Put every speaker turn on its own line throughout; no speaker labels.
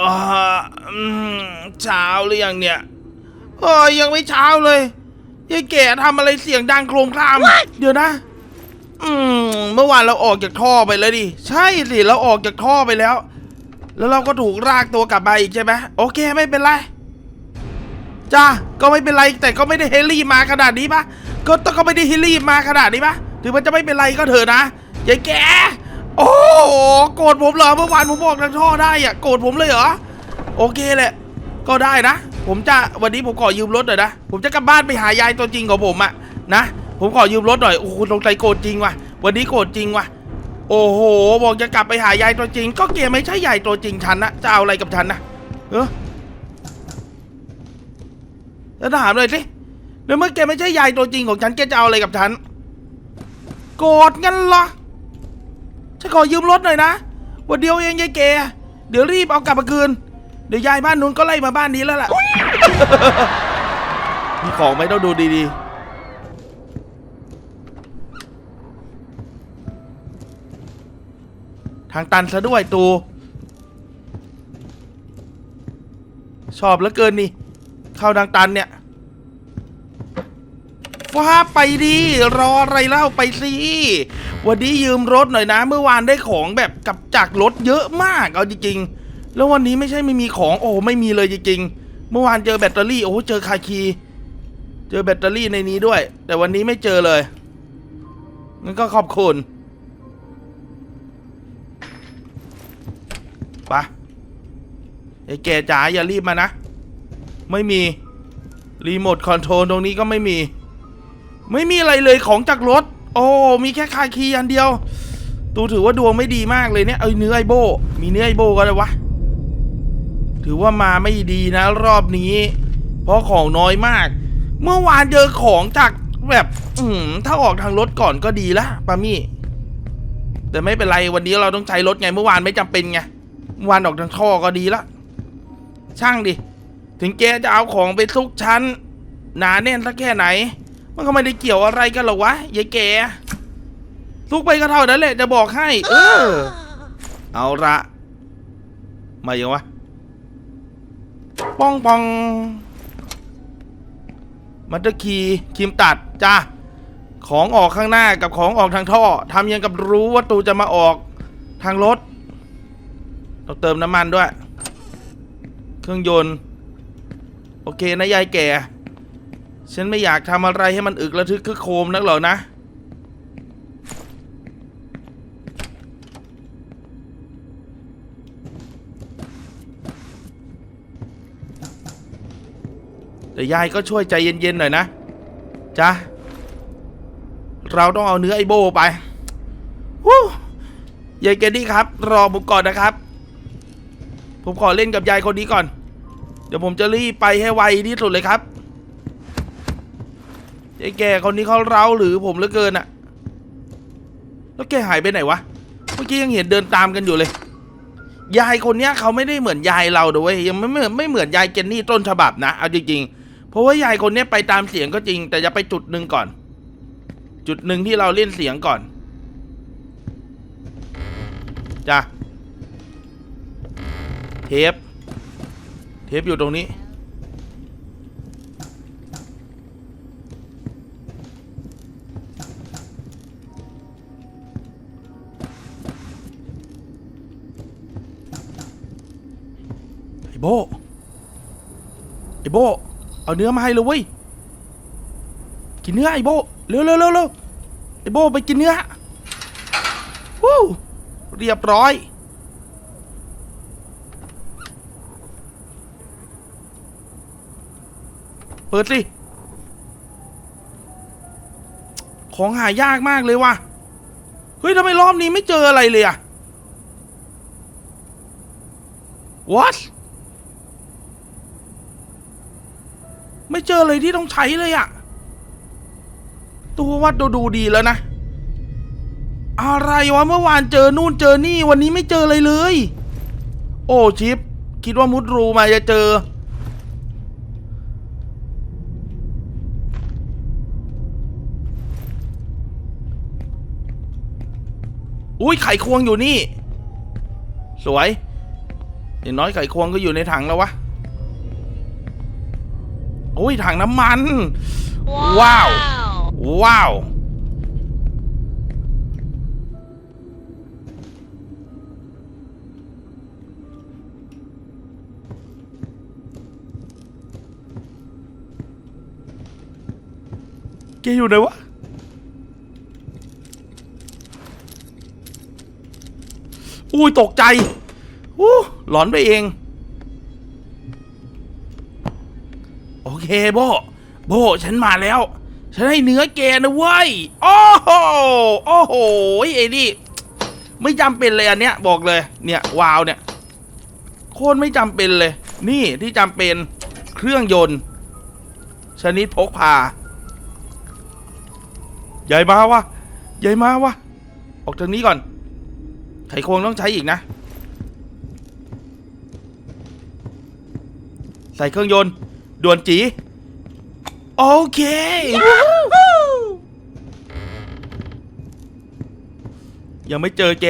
อ่าอืมเช้าหรือยังเนี่ยเอ้ยยังไม่เช้าเลยยายแก่ทำอะไรเสียงดังโครมครามเดี๋ยวนะ อืม เมื่อวานเราออกจากท่อไปแล้วดิ ใช่สิ เราออกจากท่อไปแล้ว แล้วเราก็ถูกรากตัวกลับมาอีกใช่ไหมโอเคไม่เป็นไรจ้าก็ไม่เป็นไรแต่ก็ไม่ได้เฮลี่มาขนาดนี้ปะก็ต้องก็ไม่ได้เฮลี่มาขนาดนี้ปะถึงมันจะไม่เป็นไรก็เถอะนะยายแก โอ้โหโกรธผมเหรอเมื่อวานผมบอกทางท่อได้อะโกรธผมเลยเหรอโอเคแหละ ก็ได้นะ ผมจะวันนี้ผมขอยืมรถหน่อยนะผมจะกลับบ้านไปหายายตัวจริงของผมอะนะผมขอยืมรถหน่อยโอ้โหลงใจโกรธจริงว่ะ วันนี้โกรธจริงว่ะ โอ้โหบอกจะกลับไปหายายตัวจริง ก็เกไม่ใช่ยายตัวจริงฉันนะจะเอาอะไรกับฉันนะเออแล้วถามเลยสิแล้วเมื่อแกไม่ใช่ยายตัวจริงของฉันแกจะเอาอะไรกับฉัน โกรธงั้นเหรอ ฉันขอยืมรถหน่อยนะวันเดียวเองยายแกเดี๋ยวรีบเอากลับมาคืน เดี๋ยวยายบ้านนู้นก็ไล่มาบ้านนี้แล้วล่ะ มีของไหมต้องดูดีๆ ทางตันซะด้วยตู ชอบเหลือเกินนี่ เข้าทางตันเนี่ย ฟ้าไปดีรออะไรเล่าไปสิวันนี้ยืมรถหน่อยนะ เมื่อวานได้ของแบบกับจากรถเยอะมากเอาจริงๆ แล้ววันนี้ไม่ใช่ไม่มีของโอ้ไม่มีเลยจริงๆ เมื่อวานเจอแบตเตอรี่โอ้เจอคาคีเจอแบตเตอรี่ในนี้ด้วย แต่วันนี้ไม่เจอเลยงั้นก็ขอบคุณไปะไอ้แกจ๋าอย่ารีบมานะ ไม่มี รีโมทคอนโทรลตรงนี้ก็ไม่มี ไม่มีอะไรเลยของจากรถ โอ้มีแค่คาคีอันเดียว ตูถือว่าดวงไม่ดีมากเลยเนี่ยเอ้ยเนื้อไอโบ มีเนื้อไอโบก็ได้วะ ถือว่ามาไม่ดีนะ รอบนี้ เพราะของน้อยมาก เมื่อวานเจอของจากแบบ อืมถ้าออกทางรถก่อนก็ดีละปามี่ แต่ไม่เป็นไรวันนี้เราต้องใช้รถไงเมื่อวานไม่จำเป็นไงเมื่อวานออกทางท่อก็ดีละช่างดิ ถึงแกจะเอาของไปซุกชั้น หนาแน่นสักแค่ไหน มันก็ไม่ได้เกี่ยวอะไรกันหรอกวะยายแกซุกไปก็เท่านั้นแหละจะบอกให้ เออ เอาละมาอย่างวะป้องปองมัตเตอร์คีครีมตัดจ้าของออกข้างหน้ากับของออกทางท่อทำยังกับรู้ว่าตูจะมาออกทางรถต้องเติมน้ำมันด้วย เครื่องยนต์ โอเคนะยายแก่ ฉันไม่อยากทำอะไรให้มันอึกระทึกคึกโคมนักหรอกนะ แต่ยายก็ช่วยใจเย็นๆหน่อยนะจ้ะเราต้องเอาเนื้อไอโบไปวู้ยายแกดี้ครับ รอผมก่อนนะครับ ผมขอเล่นกับยายคนนี้ก่อน เดี๋ยวผมจะรีบไปให้ไวที่สุดเลยครับ ไอ้แก่คนนี้เขาเร้าหรือผมเหลือเกินอะแล้วแกหายไปไหนวะ เมื่อกี้ยังเห็นเดินตามกันอยู่เลย ยายคนเนี้ยเขาไม่ได้เหมือนยายเราด้วยยังไม่เหมือนไม่เหมือนยายเจนนี่ต้นฉบับนะ เอาจริงๆ เพราะว่ายายคนเนี้ยไปตามเสียงก็จริง แต่จะไปจุดหนึ่งก่อน จุดหนึ่งที่เราเล่นเสียงก่อนจ้ะเทป เทปอยู่ตรงนี้ โบ เอาเนื้อมาให้เลยเว้ย กินเนื้อไอโบ เร็วเร็วเร็วเร็วไอโบไปกินเนื้อวู้เรียบร้อย เปิดสิ ของหายากมากเลยว่ะ เฮ้ยทำไมรอบนี้ไม่เจออะไรเลยอะ what ไม่เจอเลยที่ต้องใช้เลยอะตัววัดดูดูดีแล้วนะ อะไรวะเมื่อวานเจอนู่นเจอนี่วันนี้ไม่เจอเลยเลย โอ้ชิป คิดว่ามุดรูมาจะเจอ อุ้ยไข่ควงอยู่นี่ สวยอย่างน้อยไข่ควงก็อยู่ในถังแล้ววะ อ้ยถังน้ำมัน ว้าว ว้าว แกอยู่ไหนวะอุ้ยตกใจอู้หลอนไปเอง โอเคโบ โบ ฉันมาแล้ว ฉันให้เนื้อแกนะเว้ย โอ้โห โอ้โหไอ้นี่ ไม่จำเป็นเลยอันเนี้ยบอกเลย เนี่ยวาวเนี่ย โคตรไม่จำเป็นเลย นี่ที่จำเป็นเครื่องยนต์ ชนิดพกพา ใหญ่มาวะ ใหญ่มาวะ ออกจากนี้ก่อน ไขควงต้องใช้อีกนะ ใส่เครื่องยนต์ ด่วนจี โอเค ยังไม่เจอแก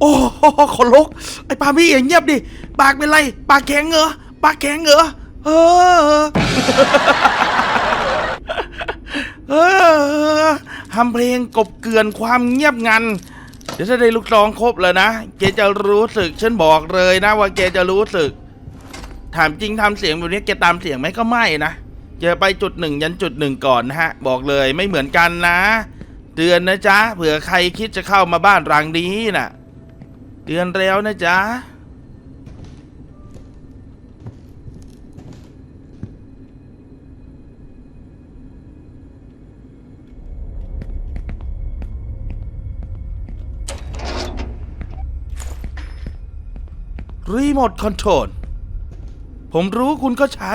โอ้โหขนลุก ไอ้ปามี่อย่างเงียบดิ ปากเป็นไร ปากแข็งเหรอ ปากแข็งเหรอ เออเออทำเพลงกบเกลื่อนความเงียบงัน เดี๋ยวถ้าได้ลูกซองครบแล้วนะเกจะรู้สึก ฉันบอกเลยนะว่าเกจะรู้สึก ถามจริงทำเสียงแบบนี้เกตามเสียงไหมก็ไม่นะจะไปจุดหนึ่งยันจุดหนึ่งก่อนนะฮะ บอกเลยไม่เหมือนกันนะเตือนนะจ๊ะเผื่อใครคิดจะเข้ามาบ้านรังนี้น่ะเตือนแล้วนะจ๊ะ รีโมทคอนโทรลผมรู้คุณก็ใช้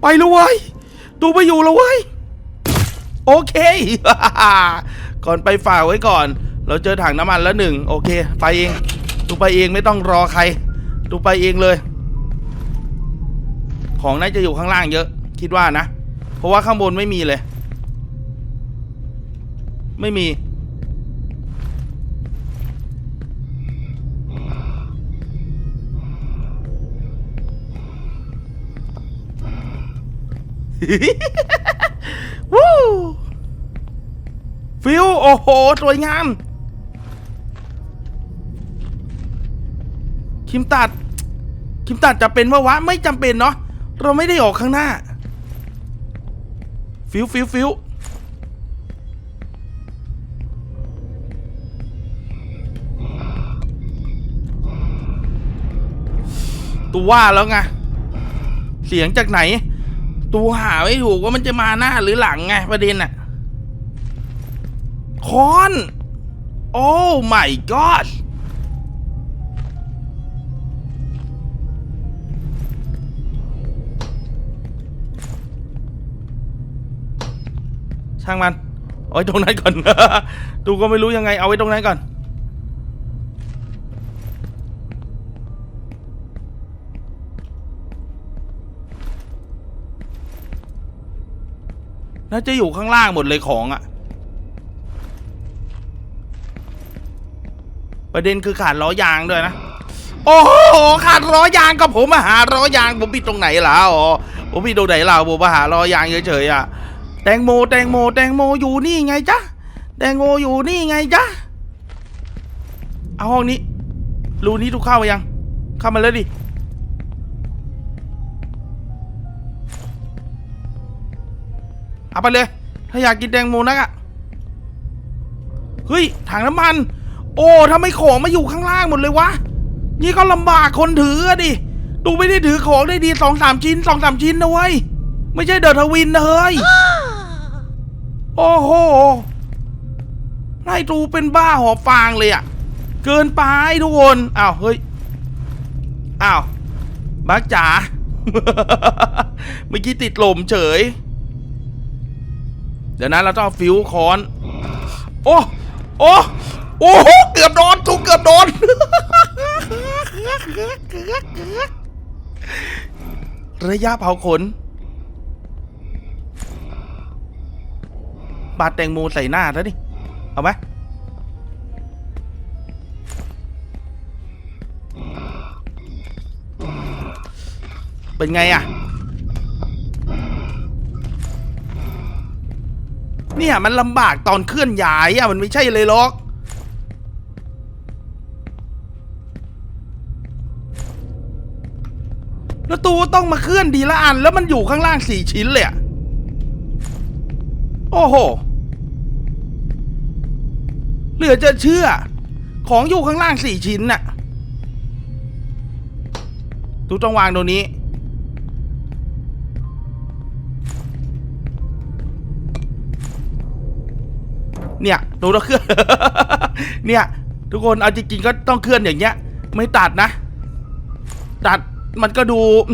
ไปแล้วเว้ยตูไปอยู่แล้วเว้ย โอเค ก่อนไปฝ่ากไว้ก่อน เราเจอถังน้ำมันแล้วหนึ่ง โอเค ไปเองตูไปเองไม่ต้องรอใครตูไปเองเลย ของน่าจะอยู่ข้างล่างเยอะ คิดว่านะ เพราะว่าข้างบนไม่มีเลย ไม่มี วู้ฟิวโอ้โห สวยงาม คิมตัด คิมตัดจะเป็นว่าวะ ไม่จำเป็นเนาะ เราไม่ได้ออกข้างหน้า ฟิวฟิวฟิว ตัวว่าแล้วไงเสียงจากไหน ตัวหาไม่ถูกว่ามันจะมาหน้าหรือหลังไงประเด็นอะคอน โอ้ my god ช่างมันเอาไว้ตรงนั้นก่อน ดูก็ไม่รู้ยังไง เอาไว้ตรงนั้นก่อน น่าจะอยู่ข้างล่างหมดเลยของอะประเด็นคือขาดล้อยางด้วยนะ โอ้โหขาดล้อยางก็ผมมาหาล้อยางผมผิดตรงไหนล่ะอ๋อผมผิดตรงไหนล่ะผมมาหาล้อยางเฉยๆอะแตงโมแตงโมแตงโมอยู่นี่ไงจ๊ะแตงโมอยู่นี่ไงจ๊ะเอาห้องนี้รูนี้ทุกเข้ามายัง เข้ามาเลยดิ ไปเลย ถ้าอยากกินแตงโมนักอะเฮ้ยถังน้ำมัน โอ้ทำไมของมาอยู่ข้างล่างหมดเลยวะนี่ก็ลำบากคนถืออะดิดูไม่ได้ถือของได้ดีสองสามชิ้นสองสามชิ้นนะเว้ยไม่ใช่เดอะทวินนะเฮ้ยโอ้โหไล่ตูเป็นบ้าหอบฟางเลยอะเกินไปทุกคนอ้าวเฮ้ยอ้าวบักจ๋าเมื่อกี้ติดลมเฉย ดี๋ยวนะเราต้องฟิวคอน โอ้โอ้โอ้โหเกือบโดนถูกเกือบโดนระยะเผาขนปาดแตงโมใส่หน้าแล้วดิ เอาไหมเป็นไงอะ เนี่ยมันลำบากตอนเคลื่อนย้ายอะมันไม่ใช่เลยหรอก แล้วตูต้องมาเคลื่อนดีละอัน แล้วมันอยู่ข้างล่างสี่ชิ้นเลยอะโอ้โห เหลือจะเชื่อ ของอยู่ข้างล่างสี่ชิ้นน่ะตูต้องวางตรงนี้ เนี่ยตูต้วเคลื่อน เนี่ยทุกคนเอาจริงๆก็ต้องเคลื่อนอย่างเงี้ย ไม่ตัดนะ ตัดมันก็ดูอ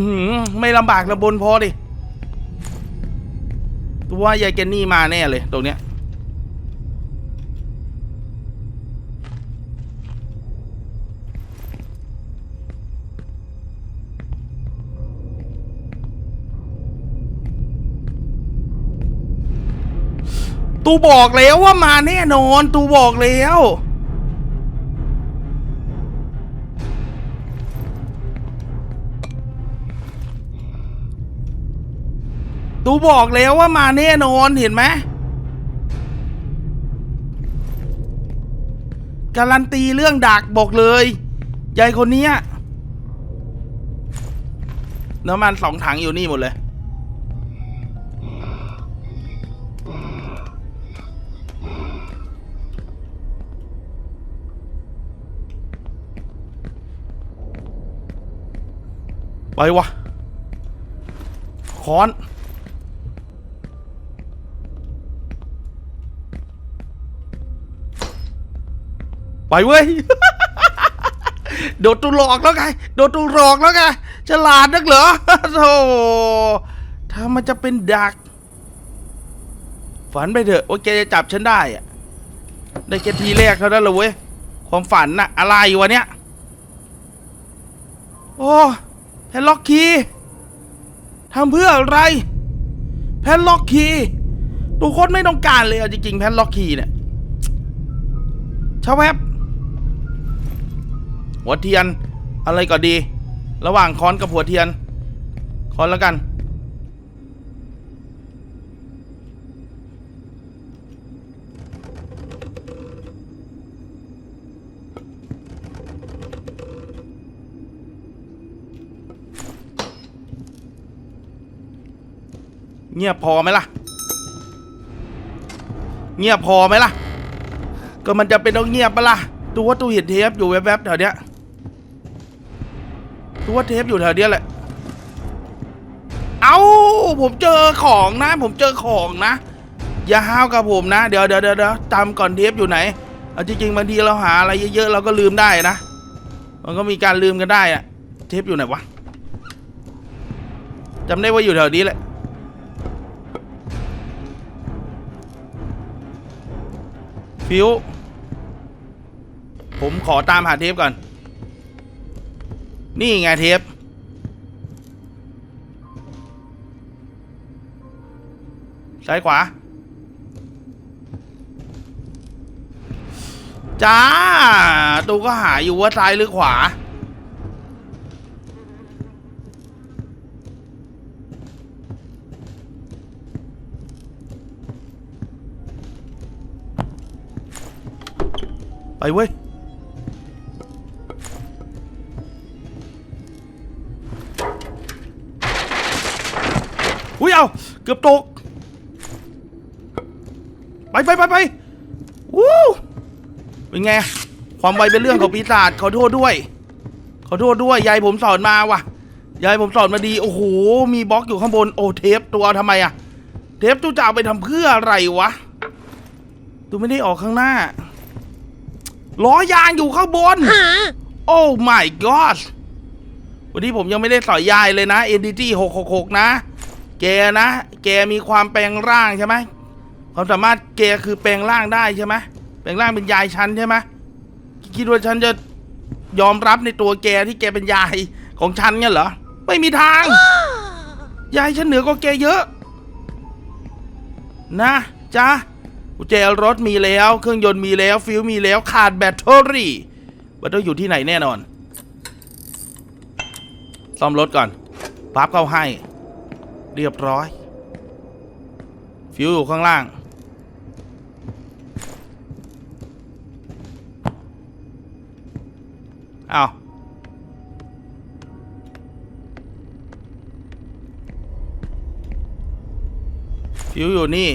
ไม่ลำบากระบนพอดิตัวว่า ยายแกนนี่มาแน่เลยตรงเนี้ย ตูบอกแล้วว่ามาแน่นอน ตูบอกแล้ว ตูบอกแล้วว่ามาแน่นอนเห็นไหมการันตีเรื่องดักบอกเลยยายคนเนี้ยน้ำมันสองถังอยู่นี่หมดเลย ไปวะค้อนไปเว้ย โดดตูหลอกแล้วไง โดดตูหลอกแล้วไง ฉลาดนักเหรอโธ่ถ้ามันจะเป็นดัก ฝันไปเถอะว่าแกจะจับฉันได้อะได้แค่ทีแรกเท่านั้นเลยเว้ย ความฝันน่ะ อะไรวะเนี่ย โอ้ แพนล็อกคีทำเพื่ออะไร แพนล็อกคีย์ทุกคนไม่ต้องการเลยเอาจริงๆแพนล็อกคีเนี่ยชาวแวบหัวเทียนอะไรก็ดี ระหว่างค้อนกับหัวเทียนค้อนแล้วกัน เงียบพอไหมล่ะ เงียบพอไหมล่ะ ก็มันจะเป็นต้องเงียบปะล่ะตัวว่าตูเห็นเทปอยู่แวบๆแถวเนี้ยตัวว่าเทปอยู่แถวเนี้ยแหละ เอาผมเจอของนะ ผมเจอของนะ อย่าห้าวกับผมนะเดี๋ยวเดี๋ยวเดี๋ยวเดี๋ยวจำก่อนเทปอยู่ไหนเอาจริงๆบางทีเราหาอะไรเยอะๆเราก็ลืมได้นะ มันก็มีการลืมกันได้อะเทปอยู่ไหนวะจำได้ว่าอยู่แถวนี้แหละ ฟิว ผมขอตามหาเทปก่อน นี่ไงเทป ซ้ายขวา จ้า ตูก็หาอยู่ว่าซ้ายหรือขวา ไปเว้ย อุ้ยเอาเกือบตก ไปไปไปไปวู้เป็นไง ความไวเป็นเรื่องของปีศาจขอโทษด้วย ขอโทษด้วย ยายผมสอนมาว่ะ ยายผมสอนมาดี โอ้โห มีบล็อกอยู่ข้างบน โอ้เทปตัวเอาทำไมอะเทปตู้จะเอาไปทำเพื่ออะไรวะ ตูไม่ได้ออกข้างหน้า ล้อยางอยู่ข้างบน โอ้ my god วันนี้ผมยังไม่ได้สอยยายเลยนะ NDT 666 นะ แกนะ แกมีความแปลงร่างใช่ไหมความสามารถแกคือแปลงร่างได้ใช่ไหมแปลงร่างเป็นยายฉันใช่ไหมคิดว่าฉันจะยอมรับในตัวแกที่แกเป็นยายของฉันเนี่ยเหรอ ไม่มีทาง ยายฉันเหนือกว่าแกเยอะ นะจ้า กุญแจรถมีแล้ว เครื่องยนต์มีแล้ว ฟิวมีแล้ว ขาดแบตเตอรี่มันต้องอยู่ที่ไหนแน่นอน ซ่อมรถก่อนปั๊บเข้าให้ เรียบร้อย ฟิวอยู่ข้างล่าง เอาฟิวอยู่นี่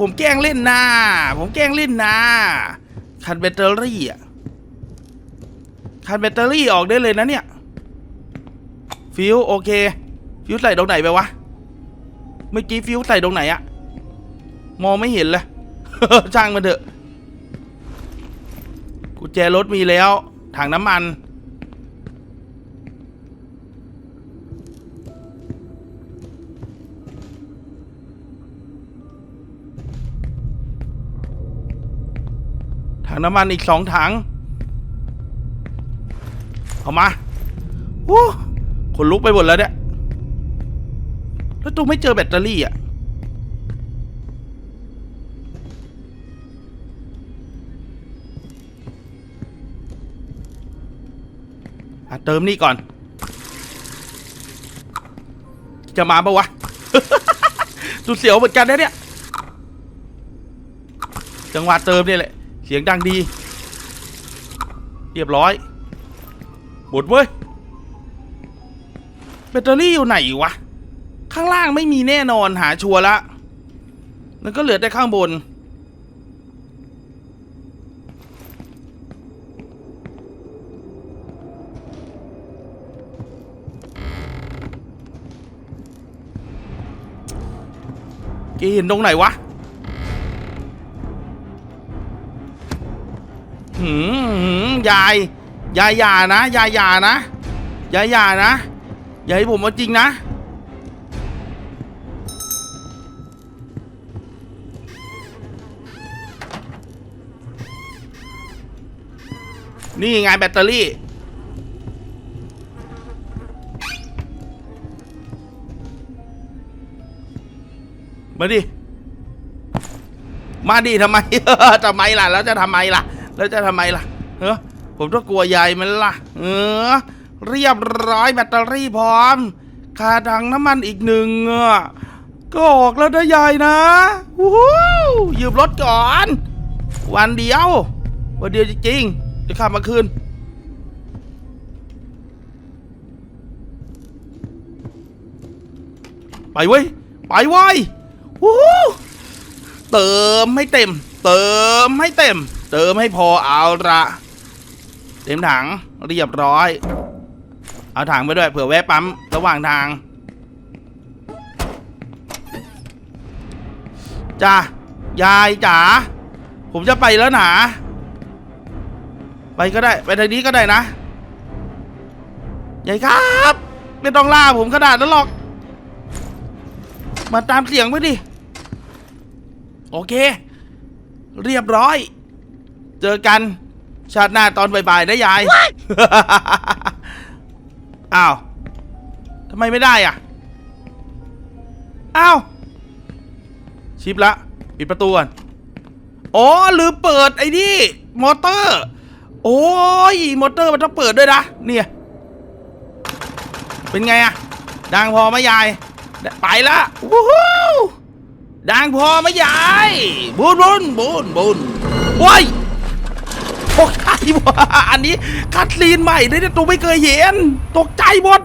ผมแกล้งเล่นนาผมแกล้งเล่นนาคันแบตเตอรี่อะคันแบตเตอรี่ออกได้เลยนะเนี่ยฟิวโอเคฟิวใส่ตรงไหนไปวะเมื่อกี้ฟิวใส่ตรงไหนอะมองไม่เห็นเลยช่างมันเถอะกุญแจรถมีแล้วถังน้ำมัน น้ำมันอีกสองถัง เอามาโอ้ขนลุกไปหมดแล้วเนี่ย แล้วตูไม่เจอแบตเตอรี่อะ อะ เติมนี่ก่อน จะมาปะวะสุดเสียวเหมือนกันนะเนี่ย จังหวะเติมนี่แหละ สียงดังดี เรียบร้อยหมดเว้ย แบตเตอรี่อยู่ไหนวะ ข้างล่างไม่มีแน่นอนหาชัวร์ละ แล้วก็เหลือแต่ข้างบนแกเห็นตรงไหนวะ หืมหืมยาย ยายอย่านะ ยายอย่านะ ยายอย่านะ อย่าให้ผมเอาจริงนะ นี่ไงแบตเตอรี่ มาดิ มาดิทำไม ทำไมล่ะ แล้วจะทำไมล่ะ แล้วจะทำไมล่ะเออผมต้องกลัวยายมันล่ะ เออ เรียบร้อยแบตเตอรี่พร้อมคาถังน้ำมันอีกหนึ่งก็ออกแล้วนะยายนะวู้ฮู้ยืมรถก่อน วันเดียว วันเดียวจริงๆจะขับมาคืนไปเว้ย ไปเว้ยวู้ฮู้เติมให้เต็ม เติมให้เต็ม เติมให้พอเอาละเต็มถังเรียบร้อย เอาถังไปด้วยเผื่อแวะปั๊มระหว่างทางจ้ายายจ๋าผมจะไปแล้วหนาไปก็ได้ ไปทางนี้ก็ได้นะยายครับ ไม่ต้องล่าผมขนาดนั้นหรอก มาตามเสียงไปดิ โอเค เรียบร้อย เจอกัน ชาติหน้าตอนบ่ายๆนะยาย อ้าวทำไมไม่ได้อะ อ้าว ชิปละ ปิดประตูก่อน อ๋อ ลืมเปิดไอ้นี่ มอเตอร์ โอ้ย มอเตอร์มันต้องเปิดด้วยนะ เนี่ย เป็นไงอะดังพอไหมยาย ไปละวู้ฮู้ดังพอไหมยาย บุญบุญบุญบุญว้ย ตกใจว่ะอันนี้คัดซีนใหม่เลยเนี่ยตัวไม่เคยเห็น ตกใจหมด